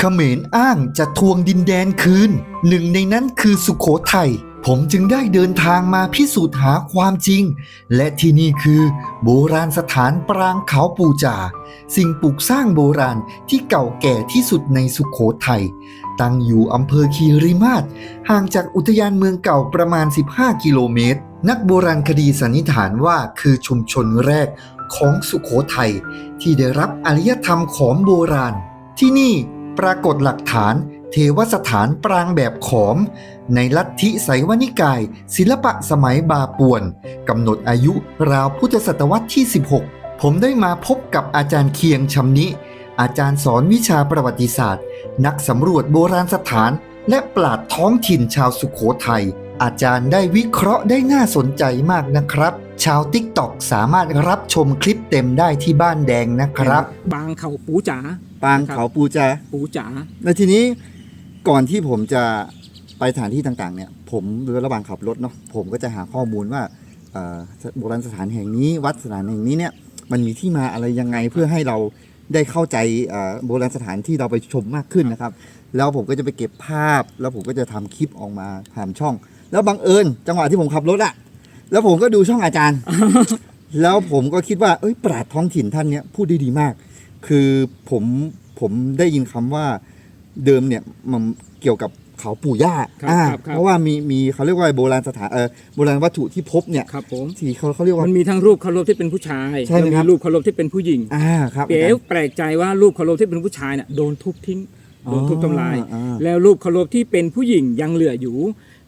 เขมรอ้างจะทวงดินแดนคืน หนึ่งในนั้นคือสุขโขทัยผมจึงได้เดินทางมาพิสูจน์หาความจริง และที่นี่คือโบราณสถานปรางเขาปูจา สิ่งปลูกสร้างโบราณที่เก่าแก่ที่สุดในสุขโขทัย ตั้งอยู่อำเภอคีรีมาศห่างจากอุทยานเมืองเก่าประมาณ 15 กิโลเมตร นักโบราณคดีสันนิษฐานว่าคือชุมชนแรกของสุขโขทัยที่ได้รับอารยธรรมของโบราณ ที่นี่ ปรากฏหลักฐานเทวสถานปรางแบบขอม ในลัทธิไสวนิกาย ศิลปะสมัยบาป่วนกำหนดอายุราวพุทธศตวรรษที่ 16 ผมได้มาพบกับอาจารย์เคียงชำนิ อาจารย์สอนวิชาประวัติศาสตร์ นักสำรวจโบราณสถาน และปราดท้องถิ่นชาวสุขโขทัยอาจารย์ได้วิเคราะห์ได้น่าสนใจมากนะครับ ชาวติ๊กตอกสามารถรับชมคลิปเต็มได้ที่บ้านแดงนะครับ บางเขาปูจ๋า ปางเขาปูจาปูจ๋าแล้วทีนี้ก่อนที่ผมจะไปสถานที่ต่างๆ เนี่ย ผมระหว่างขับรถเนาะผมก็จะหาข้อมูลว่าเอ่อโบราณสถานแห่งนี้วัดสถานแห่งนี้เนี่ยมันมีที่มาอะไรยังไงเพื่อให้เราได้เข้าใจเอ่อโบราณสถานที่เราไปชมมากขึ้นนะครับ แล้วผมก็จะไปเก็บภาพ แล้วผมก็จะทำคลิปออกมาผ่านช่อง แล้วบังเอิญจังหวะที่ผมขับรถอะแล้วผมก็ดูช่องอาจารย์ แล้วผมก็คิดว่าเอ้ยปราดท้องถิ่นท่านเนี้ยพูดได้ดีมาก คือผมผมได้ยินคำว่าเดิมเนี่ยมันเกี่ยวกับเขาปู่ย่าครับอ่าครับครับ เพราะว่ามีมีเขาเรียกว่าโบราณสถานเออโบราณวัตถุที่พบเนี่ยครับผม ที่เขาเขาเรียกว่า มันมีทั้งรูปเคารพที่เป็นผู้ชายใช่ไหมแล้วครับมีรูปเคารพที่เป็นผู้หญิงอ่าครับเป๋แปลกใจว่ารูปเคารพที่เป็นผู้ชายน่ะโดนทุบทิ้ง โดนทุบทำลายอ่าแล้วรูปเคารพที่เป็นผู้หญิงยังเหลืออยู่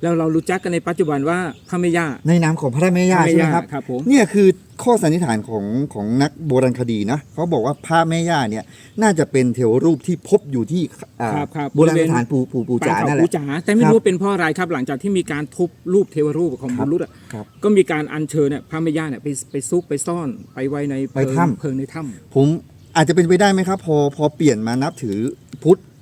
แล้วเรารู้จักกันในปัจจุบันว่าพระแม่ย่า ในนามของพระแม่ย่าพระแม่ใช่ไหมย่าครับครับผมเนี่ยคือข้อสันนิษฐานของของนักโบราณคดีนะเขาบอกว่าพระแม่ย่าเนี่ยน่าจะเป็นเทวรูปที่พบอยู่ที่อ่าครับครับโบราณสถานปูปูปูปาจางนั่นแหเขาปูละจ๋าแต่ไม่ครับรู้ว่าเป็นเพราะอะไรครับ หลังจากที่มีการทุบรูปเทวรูปของครับบุรุษอะครับก็มีการอัญเชิญเนี่ยพระแม่ย่าเนี่ยไปไปซุกไปซ่อนไปไว้ในไปเพิงถ้ำเพิงในถ้ำผมอาจจะเป็นไปได้ไหมครับ พอพอเปลี่ยนมานับถือพุทธ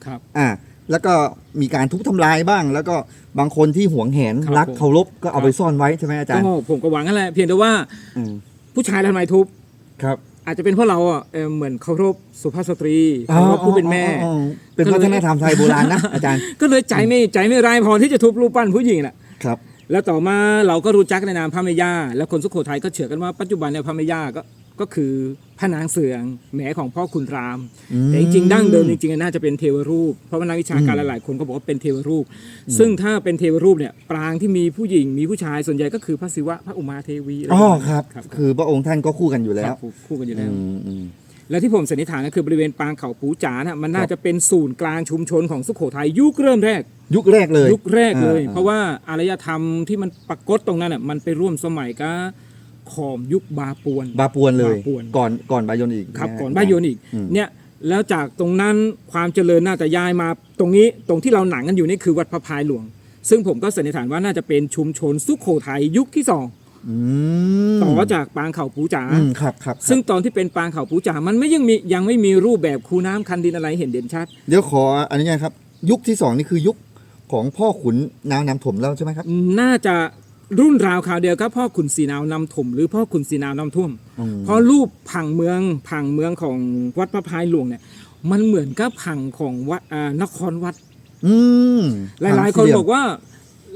ครับอ่าแล้วก็มีการทุบทำลายบ้าง แล้วก็บางคนที่หวงแหนครับรักผม เคารพก็เอาครับไปซ่อนไว้ใช่ไหมอาจารย์ก็ผมก็หวังนั่นแหละเพียงแต่ว่าอืมผู้ชายทำไมทุบ ครับอาจจะเป็นเพราะเราอะเอ่อเหมือนเคารพสุภาพสตรีเคารพผู้เป็นแม่ อ๋ออ๋ออ๋อเป็นวัฒนธรรมไทยโบราณนะ อาจารย์ก็เลยใจไม่ใจไม่ร้ายพอที่จะทุบรูปปั้นผู้หญิงน่ะ ครับ แล้วต่อมาเราก็รู้จักในนามพระแม่ย่า แล้วคนสุโขทัยก็เชื่อกันว่าปัจจุบันเนี่ยพระแม่ย่าก็ ก็คือพระนางเสืองแหมของพ่อคุณรามอืมแต่จริงๆดั้งเดิมจริงๆน่าจะเป็นเทวรูป เพราะว่านักวิชาการหลายๆคนก็บอกว่าเป็นเทวรูป ซึ่งถ้าเป็นเทวรูปเนี่ยปรางที่มีผู้หญิงมีผู้ชายส่วนใหญ่ก็คือพระศิวะพระอุมาเทวีอะไรอ๋อประมาณครับครับ คือพระองค์ท่านก็คู่กันอยู่แล้ควรับคู่กันอยู่แล้วอืมอืมและที่ผมสันนิษฐานก็คือบริเวณปางเขาปูจ๋านะมันน่าครับจะเป็นศูนย์กลางชุมชนของสุโขทัยยุคเริ่มแรก ยุคแรกเลย ยุคแรกเลยอ่าเพราะว่าอารยธรรมที่มันปรากฏตรงนั้นอะมันไปร่วมสมัยกับ ขอมยุคบาปวน บาปวนเลย บาปวน ก่อนก่อนบายนอีกครับะฮะก่อนบ้านโยนอีกอืม เนี่ยแล้วจากตรงนั้นความเจริญน่าจะย้ายมา ตรงนี้ตรงที่เราหนังกันอยู่นี่คือวัดพระพายหลวง ซึ่งผมก็สันนิษฐานว่าน่าจะเป็นชุมชนสุโขทัยยุคที่สองอืมต่อจากปางเขาปูจ๋าอืมครับครับครับซึ่งตอนที่เป็นปางเขาปูจ๋ามันไม่ยังมียังไม่มีรูปแบบคูน้ำคันดินอะไรเห็นเด่นชัด เดี๋ยวขออนุญาตครับ ยุคที่สองนี่คือยุคของพ่อขุนนางนำถมแล้วใช่ไหมครับ น่าจะ รุ่นราวคราวเดียวกับพ่อขุนศรีนาวนำถมหรือพ่อขุนศรีนาวนำท่วมอืมเพราะรูปผังเมืองผังเมืองของวัดพระพายหลวงเนี่ย มันเหมือนกับผังของวัดอ่านครวัดอืมหลายๆ คนบอกว่า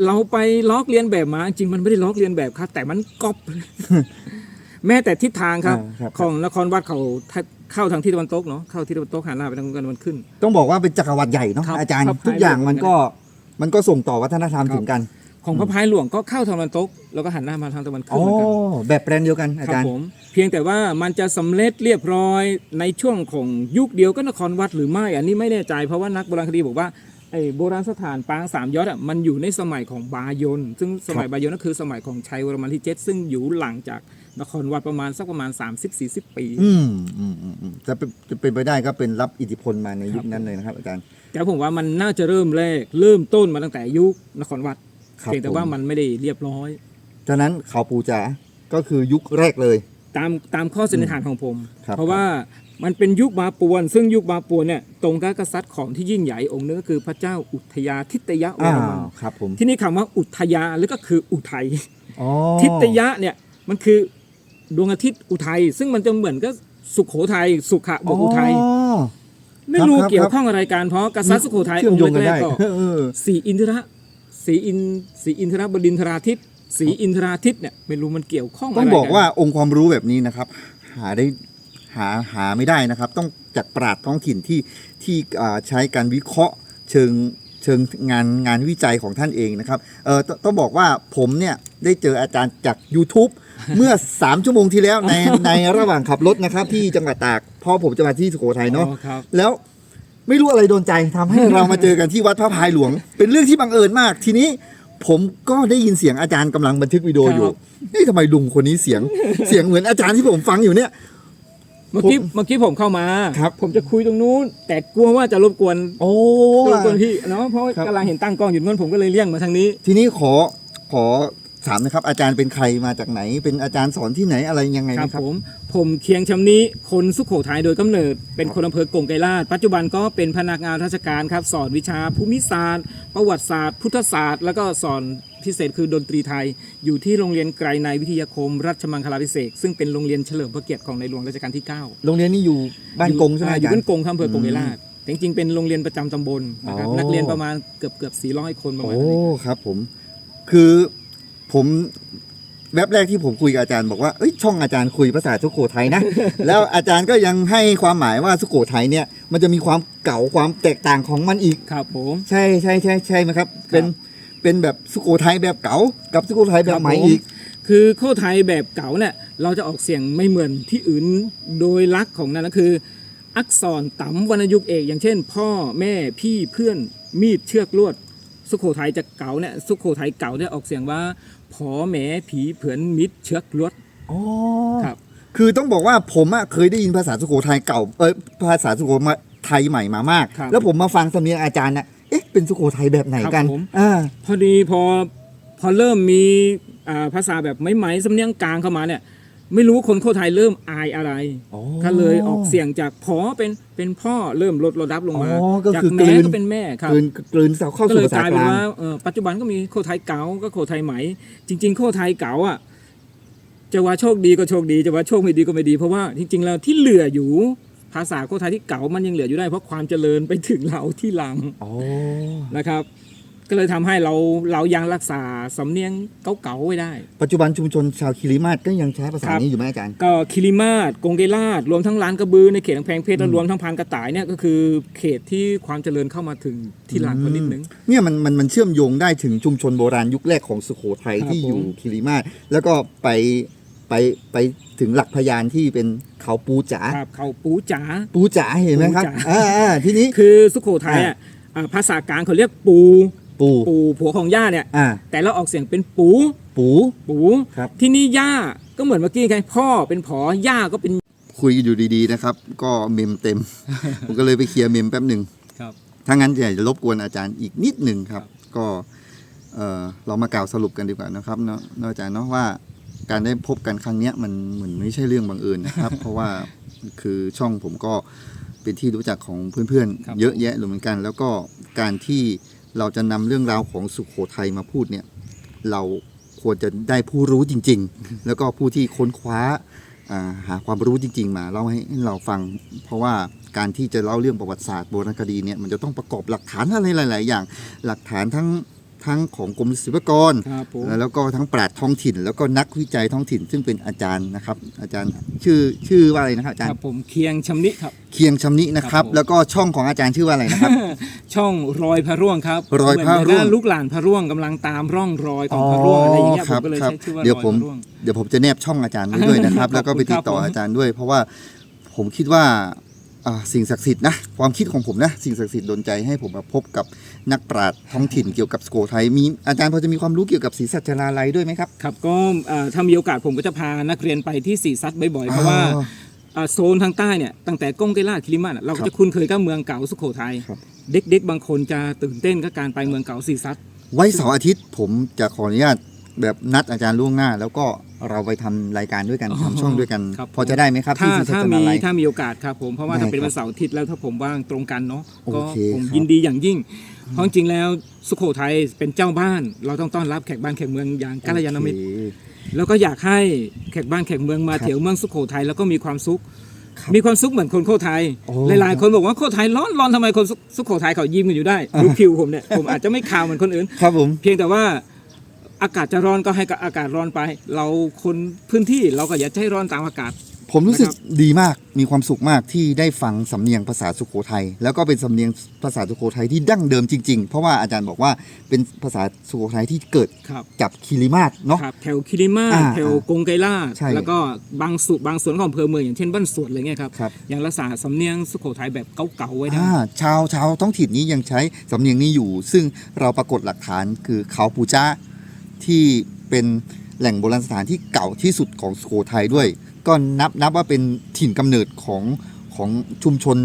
เราไปลอกเลียนแบบมา จริงมันไม่ได้ลอกเลียนแบบครับ แต่มันก๊อปแม้แต่ทิศทางครับอ่าครับ ของนครวัดเขาเข้าทางทิศตะวันตกเนาะเข้าทิศตะวันตกหันหน้าไปทางตะวันขึ้น ต้องบอกว่าเป็นจักรวรรดิใหญ่เนาะครับอาจารย์ครับทุกอย่างมันครับก็มันก็ส่งต่อวัฒนธรรมครับถึงกัน ของพระพายหลวงก็เข้าทางตะวันตกแล้วก็หันหน้ามาทางตะวันอ๋ขึ้อนเหมือนกันแบบแปลนเดียวกันอาครัจารบย์ ผมเพียงแต่ว่ามันจะสำเร็จเรียบร้อยในช่วงของยุคเดียวก็นครวัดหรือไม่ อันนี้ไม่แน่ใจเพราะว่านักโบราณคดีบอกว่าไอ้โบราณสถานปางสามยอดอะมันอยู่ในสมัยของบายนซึ่งสมัยบายนก็คือสมัยของชัยวรมันที่เจ็ดซึ่งอยู่หลังจากนครวัดประมาณสักประมาณ 30-40 ปี อืมอืมอืมอืมจะเป็นจะเป็นไปได้ก็เป็นรับอิทธิพลมาในยุคนั้นเลยนะครับอาจารย์ แต่ผมว่ามันน่าจะเริ่มแรกเริ่มต้นมาตั้งแต่ยุคนครวัด ครับเพียงแต่ว่ามันไม่ได้เรียบร้อย ฉะนั้นเขาปูจ๋าก็คือยุคแรกเลย ตามตามข้อสันนิษฐานของผม ครับเพราะว่ามันเป็นยุคบาปวน ซึ่งยุคบาปวนเนี่ยตรงกับกษัตริย์ของที่ยิ่งใหญ่องค์นึงก็คือพระเจ้าอุทยาทิตยะวอ้ารมันวครับผมที่นี่คำว่าอุทยาหรือก็คืออุทัย อ๋อทิตยะเนี่ยมันคือดวงอาทิตย์อุทัย ซึ่งมันจะเหมือนกับสุขโขทัยสุขะบวกอุทัย อ๋อ ไม่รู้ครับเกี่ยวข้องอะไรกันเพราะกษัตริย์สุโขทัยเชื่ออมงโยงค์กันแรได้กๆก็เออ สีอินทระ สีอินสีอินทรบดินทราทิตสีอินทราทิตเนี่ยไม่รู้มันเกี่ยวข้องอะไรต้องบอกนว่าองค์ความรู้แบบนี้นะครับ หาได้หาหาไม่ได้นะครับ ต้องจากปราดท้องถิ่นที่ที่อ่าใช้การวิเคราะห์เชิงเชิงงานงานวิจัยของท่านเองนะครับเออตต้องบอกว่าผมเนี่ยได้เจออาจารย์จาก YouTube เมื่อ 3 ชั่วโมงที่แล้วในในระหว่างขับรถนะครับที่จังหวัดตากเพราะผมจะมาที่สุโขทัยเนาะอ๋อครับแล้ว ไม่รู้อะไรโดนใจทำให้เรามาเจอกันที่วัดพระพายหลวง เป็นเรื่องที่บังเอิญมาก ทีนี้ผมก็ได้ยินเสียงอาจารย์กำลังบันทึกวิดีโออยู่ครับเฮ้ยทำไมลุงคนนี้เสียง เสียงเหมือนอาจารย์ที่ผมฟังอยู่เนี่ย เมื่อกี้เมื่อกี้ผมเข้ามาครับ ผมจะคุยตรงนู้น แต่กลัวว่าจะรบกวนโอ้ รบกวนพี่เนาะเพราะว่าครับ กำลังเห็นตั้งกล้องอยู่นู้นผมก็เลยเลี่ยงมาทางนี้ ทีนี้ขอขอ ถามนะครับ อาจารย์เป็นใครมาจากไหน เป็นอาจารย์สอนที่ไหนอะไรยังไงครับนะครับ ผมผมเคียงชำนี้คนสุขโขทัยโดยกำเนิดเป็นคนอำเภอกงไกรลาดปัจจุบันก็เป็นพนักงานราชการครับ สอนวิชาภูมิศาสตร์ ประวัติศาสตร์ พุทธศาสตร์ แล้วก็สอนพิเศษคือดนตรีไทย อยู่ที่โรงเรียนไกรในวิทยาคม รัชมังคลาภิเษกซึ่งเป็นโรงเรียนเฉลิมพระเกียรติของในหลวงรัชกาลที่ 9 โรงเรียนนี้อยู่บ้านกงใช่ไหมอ่อาอยู่จารบ้านย์กงครับอำเภอกงไกรลาดแต่จริงๆเป็นโรงเรียนประจำตำบลนะครับอ๋อ นักเรียนประมาณเกือบเกือบ400 คนประมาณโอ้นี้ครับผม คือ ผมแว็บแรกที่ผมคุยกับอาจารย์บอกว่าเอ้ยช่องอาจารย์คุยภาษาสุโขทัยนะ แล้วอาจารย์ก็ยังให้ความหมายว่าสุโขทัยเนี่ยมันจะมีความเก่าความแตกต่างของมันอีก ครับผม ใช่ใช่ใช่ใช่ไหมครับ เป็นเป็นแบบสุโขทัยแบบเก่ากับสุโขทัยแบบใหม่ครับผมอีก คือโคไทยแบบเก่าเนี่ยเราจะออกเสียงไม่เหมือนที่อื่นโดยลักษณ์ของนั้นก็คือ อักษรต่ำวรรณยุกต์เอก อย่างเช่น พ่อแม่พี่เพื่อนมีดเชือกลวด สุโขทัยจะเก่าเนี่ยสุโขทัยเก่าเนี่ยออกเสียงว่าผอแหมผีเผือนมิดเชือกลวดอ๋อครับ คือต้องบอกว่าผมอะเคยได้ยินภาษาสุโขทัยเก่าเออภาษาสุโขทัยใหม่มามาก ครับ แล้วผมมาฟังสำเนียงอาจารย์น่ะเอ๊ะเป็นสุโขทัยแบบไหนกันครับผม อ่า พอดีพอพอเริ่มมีอ่าภาษาแบบไหมๆสำเนียงกลางเข้ามาเนี่ย ไม่รู้คนโคไทยเริ่มอายอะไรอ๋อ ก็เลยออกเสียงจากพอเป็นเป็นพ่อเริ่มลดระดับลงมาอ๋อก็จากคือแม่กลืน ก็เป็นแม่ครับ กลืนกลืนเข้าก็สู่เลยภากษาลายกเป็นลาง ว่าเอ่อปัจจุบันก็มีโคไทยเก๋าก็โคไทยไหม จริง ๆ โคไทยเก๋าอะจะว่าโชคดีก็โชคดีจะว่าโชคไม่ดีก็ไม่ดีเพราะว่าจริง ๆ แล้วที่เหลืออยู่ ภาษาโคไทยที่เก๋ามันยังเหลืออยู่ได้เพราะความเจริญไปถึงเราที่หลังอ๋อ นะครับ ก็เลยทำให้เราเรายังรักษาสำเนียงเก่าๆไว้ได้ ปัจจุบันชุมชนชาวคิริมาศก็ยังใช้ภาษาครับ นี้อยู่ไหมอาจารย์ ก็คิริมาศกงเกลาดรวมทั้งร้านกระบือในเขตกำแพงเพชรและรวมทั้งพานกระต่ายเนี่ยก็คือเขตที่ความเจริญเข้ามาถึงที่หลังคนนิดนึง เนี่ยมันมันมันเชื่อมโยงได้ถึงชุมชนโบราณยุคแรกของสุโขทัยครับที่อยู่ผม คิริมาศแล้วก็ไปไปไปถึงหลักพยานที่เป็นเขาปูจ๋าครับเขาปูจ๋า ปูจ๋าเห็นไหมครับปูจ๋า อ่าอ่าทีนี้ คือสุโขทัยอะอ่าภาษากลางเขาเรียกปู ปูปูผัวของย่าเนี่ย อ่า แต่เราออกเสียงเป็นปูปู ปูครับ ที่นี่ย่าก็เหมือนเมื่อกี้ไงพ่อเป็นผอย่าก็เป็น คุยกันอยู่ดีๆนะครับ ก็เมมเต็ม ผมก็เลยไปเคลียร์เมมแป๊บหนึ่งครับ ถ้างั้นอยากจะรบกวนอาจารย์อีกนิดหนึ่งครับครับก็เอ่อเรามากล่าวสรุปกันดีกว่านะครับเนาะเนาะอาจารย์เนาะว่าการได้พบกันครั้งเนี้ยมันเหมือนไม่ใช่เรื่องบังเอิญนะครับ เพราะว่าคือช่องผมก็เป็นที่รู้จักของเพื่อนครับ ๆ เยอะแยะรวมเหมือนกัน แล้วก็การที่ เราจะนำเรื่องราวของสุขโขทัยมาพูดเนี่ยเราควรจะได้ผู้รู้จริง ๆ แล้วก็ผู้ที่ค้นคว้าอ่าหาความรู้จริง ๆ มาเล่าให้ให้เราฟัง เพราะว่าการที่จะเล่าเรื่องประวัติศาสตร์โบราณคดีเนี่ยมันจะต้องประกอบหลักฐานอะไรหลาย ๆ อย่าง หลักฐานทั้งทั้งของกรมศิลปากรครับผมแล้วก็ทั้งปราชญ์ท้องถิ่น แล้วก็นักวิจัยท้องถิ่น ซึ่งเป็นอาจารย์นะครับ อาจารย์ชื่อชื่อว่าอะไรนะครับอาจารครัย์บผมเคียงชำนิครับ เคียงชำนินะครับครับผมแล้วก็ช่องของอาจารย์ชื่อว่าอะไรนะครับ ช่องรอยพระร่วงครับรอยพระร่วง เหมือนกับลูกหลานพระร่วงกำลังตามร่องรอยของพระร่วงอะไรอย่างเงี้ยคผรัมก็เลยครัใช้ชื่อว่าเดี๋ยวรอยผมพระร่วง เดี๋ยวผมจะแนบช่องอาจารย์ไว้ด้วยนะครับ แล้วก็ไปติดต่อขอบคุณครับอาจารย์ด้วย เพราะว่าผมคิดว่าอ่าสิ่งศักดิ์สิทธิ์นะความคิดของผมนะสิ่งศักดิ์สิทธิ์ดนใจให้ผมมาพบกับนักปราชญ์ท้องถิ่นเกี่ยวกับสโกไทยมีอาจารย์พอจะมีความรู้เกี่ยวกับศรีสัชนาลัยด้วยไหมครับ ครับก็เอ่อถ้ามีโอกาสผมก็จะพานักเรียนไปที่สีซัดบ่อยๆ เพราะว่าอ๋ออ่าโซนทางใต้เนี่ยตั้งแต่ก้งเกล้าคิริมาศอะเราครัก็บจะคุ้นเคยกับเมืองเก่าสุโขทัยครับ เด็กๆบางคนจะตื่นเต้นกับการไปเมืองเก่าสีซัดไว้เสาร์อาทิตย์ผมจะขออนุญาตแบบนัดอาจารย์ล่วงหน้า แล้วก็เราไปทำรายการด้วยกันอ๋อทำช่องด้วยกันครับพอจะได้ไหมครับถ้าที่ศรีสัถ้าชมีนาลัยถ้ามีโอกาสครับผมเพราะว่าได้ถ้าเป็นครับวันเสาร์อาทิตย์แล้วถ้าผมว่างตรงกันเนาะโอก็เคผมครับยินดีอย่างยิ่งเพราะจริงๆแล้วสุโขทัยเป็นเจ้าบ้าน เราต้องต้อนรับแขกบ้านแขกเมืองอย่างกัลยาณมิตรโอเคแล้วก็อยากให้แขกบ้านแขกเมืองมาครับเที่ยวเมืองสุโขทัยแล้วก็มีความสุขครับ มีความสุขเหมือนคนโคไทยโอ้หลายๆ คนบอกว่าโคไทยร้อนร้อนทำไมคนสุสุโขทัยเขายิ้มกันอยู่ได้ดูผิวผมเนี่ยผมอาจจะไม่ขาวเหมือนคนอื่นครับผมเพียงแต่ว่าอากาศจะร้อนก็ให้กับอากาศร้อนไป เราคนพื้นที่เราก็อย่าให้ร้อนตามอากาศ ผมรู้สึกนะครับดีมากมีความสุขมากที่ได้ฟังสำเนียงภาษาสุโขทัยแล้วก็เป็นสำเนียงภาษาสุโขทัยที่ดั้งเดิมจริง ๆ เพราะว่าอาจารย์บอกว่าเป็นภาษาสุโขทัยที่เกิดครับกับคิริมาศเนาะ ครับแถวคิริมาอ่าแถวกงไกล่าใช่แล้วก็บางสุบางส่วนของอำเภอเมืองอย่างเช่นบ้านสวนอะไรเงี้ยครับครับ ยังรักษาสำเนียงสุโขทัยแบบเก่าๆไว้ได้ อ่าชาวชาวท้องถิ่นนี้ยังใช้สำเนียงนี้อยู่ ซึ่งเราปรากฏหลักฐานคือเขาปูจ้าที่เป็นแหล่งโบราณสถานที่เก่าที่สุดของสุโขทัยด้วย ก็นับนับว่าเป็นถิ่นกำเนิดของของชุมชน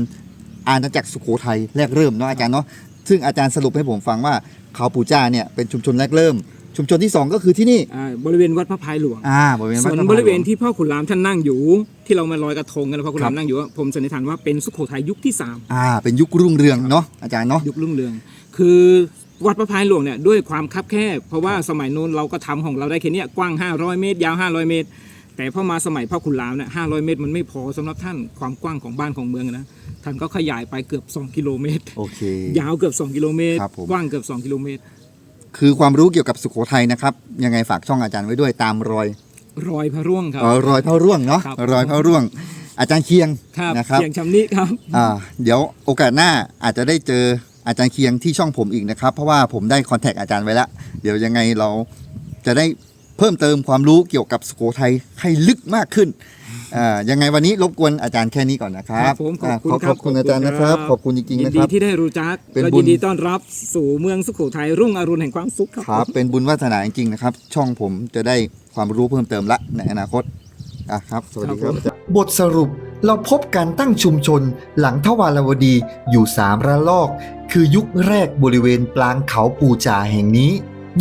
อาณาจักรสุโขทัยแรกเริ่มเนาะอาจารย์เนาะซึ่งอาจารย์สรุปให้ผมฟังว่าเขาปูจ้าเนี่ยเป็นชุมชนแรกเริ่ม ชุมชนที่สองก็คือที่นี่อ่าบริเวณวัดพระพายหลวงอ่าบริเวณส่วนดพะบริเวณหลงที่พ่อขุนรามท่านนั่งอยู่ ที่เรามาลอยกระทงกันแล้วพ่อขุนครัราบมนั่งอยู่อะผมสันนิษฐานว่าเป็นสุโขทัยยุคที่สามอ่าเป็นยุครุ่งเรืองเนาะอาจารย์เนาะยุครุ่งเรือง คือวัดพระพายหลวงเนี่ยด้วยความคับแคบเพราะว่าสมัยนู้นเราก็ทำของเราได้แค่เนี้ยกว้าง 500 เมตร ยาว 500 เมตร แต่พอมาสมัยพ่อขุนรามเนี่ย500เมตรมันไม่พอสำหรับท่านความกว้างของบ้านของเมืองนะท่านก็ขยายไปเกือบ 2 กิโลเมตรโอเคยาวเกือบ 2 กิโลเมตรครับผมกว้างเกือบ 2 กิโลเมตร คือความรู้เกี่ยวกับสุโขทัยนะครับ ยังไงฝากช่องอาจารย์ไว้ด้วยตามรอย รอยพระร่วงครับเอ่อรอยพระร่วงเนาะครับรอยพระร่วง อาจารย์เคียงครับนะครับเสียงชำนิครับอ่าเดี๋ยวโอกาสหน้าอาจจะได้เจออาจารย์เคียงที่ช่องผมอีกนะครับ เพราะว่าผมได้คอนแทคอาจารย์ไว้แล้ว เดี๋ยวยังไงเราจะได้ เพิ่มเติมความรู้เกี่ยวกับสุโขทัยให้ลึกมากขึ้นอ่ายังไงวันนี้รบกวนอาจารย์แค่นี้ก่อนนะครับครับผมขอบคุณาครับขอบคุณอาจารย์นะครับ ขอบคุณจริงๆยินะนคดีรับที่ได้รู้จักเป็นและบุญยินดีต้อนรับสู่เมืองสุโขทัยรุ่งอรุณแห่งความสุขครับครับ เป็นบุญวาสนาจริงๆนะครับ ช่องผมจะได้ความรู้เพิ่มเติมละในอนาคตอะครับ สวัสดีครับอาจารย์บทสรุปเราพบการตั้งชุมชนหลังทวารวดีอยู่สามระลอก คือยุคแรกบริเวณปลางเขาปูจาแห่งนี้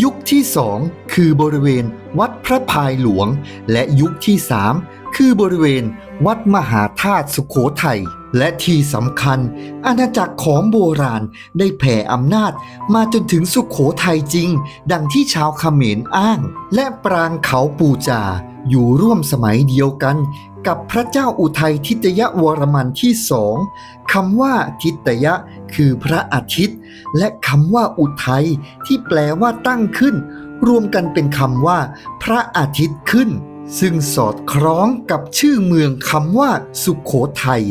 ยุคที่สองคือบริเวณวัดพระพายหลวง และยุคที่สามคือบริเวณวัดมหาธาตุสุขโขทัยและที่สำคัญ อาณาจักรของโบราณได้แผ่อำนาจมาจนถึงสุขโขทัยจริง ดังที่ชาวเขมรอ้าง และปรางเขาปูจาอยู่ร่วมสมัยเดียวกัน กับพระเจ้าอุทัยทิตยวรมันที่สองคำว่าทิตยะคือพระอาทิตย์ และคำว่าอุทัยที่แปลว่าตั้งขึ้น รวมกันเป็นคำว่า พระอาทิตย์ขึ้น ซึ่งสอดคล้องกับชื่อเมืองคำว่า สุขโขทัย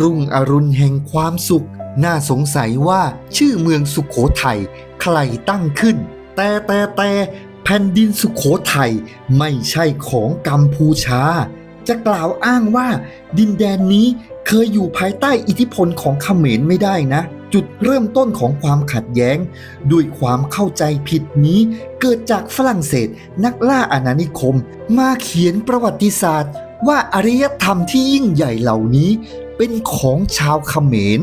รุ่งอรุณแห่งความสุข น่าสงสัยว่าชื่อเมืองสุขโขทัยใครตั้งขึ้น แต่แต่แต่แผ่นดินสุขโขทัยไม่ใช่ของกัมพูชา จะกล่าวอ้างว่าดินแดนนี้เคยอยู่ภายใต้อิทธิพลของเขมรไม่ได้นะ จุดเริ่มต้นของความขัดแย้ง ด้วยความเข้าใจผิดนี้ เกิดจากฝรั่งเศสนักล่าอาณานิคม มาเขียนประวัติศาสตร์ ว่าอารยธรรมที่ยิ่งใหญ่เหล่านี้ เป็นของชาวเขมร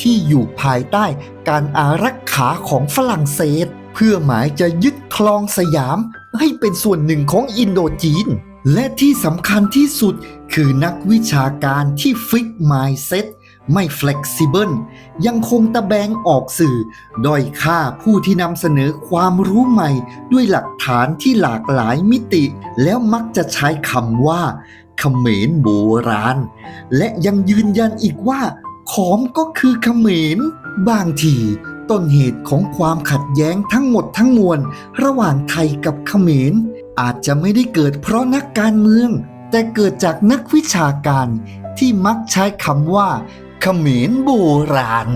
ที่อยู่ภายใต้การอารักขาของฝรั่งเศส เพื่อหมายจะยึดคลองสยาม ให้เป็นส่วนหนึ่งของอินโดจีน และที่สำคัญที่สุดคือนักวิชาการที่ฟิกไมซ์เซตไม่ flexible ยังคงตะแบงออกสื่อด้อยค่าผู้ที่นำเสนอความรู้ใหม่ ด้วยหลักฐานที่หลากหลายมิติ แล้วมักจะใช้คำว่าเขมรโบราณ และยังยืนยันอีกว่า ขอมก็คือเขมร บางทีต้นเหตุของความขัดแย้งทั้งหมดทั้งมวล ระหว่างไทยกับเขมร อาจจะไม่ได้เกิดเพราะนักการเมือง แต่เกิดจากนักวิชาการที่มักใช้คำว่าเขมรโบราณ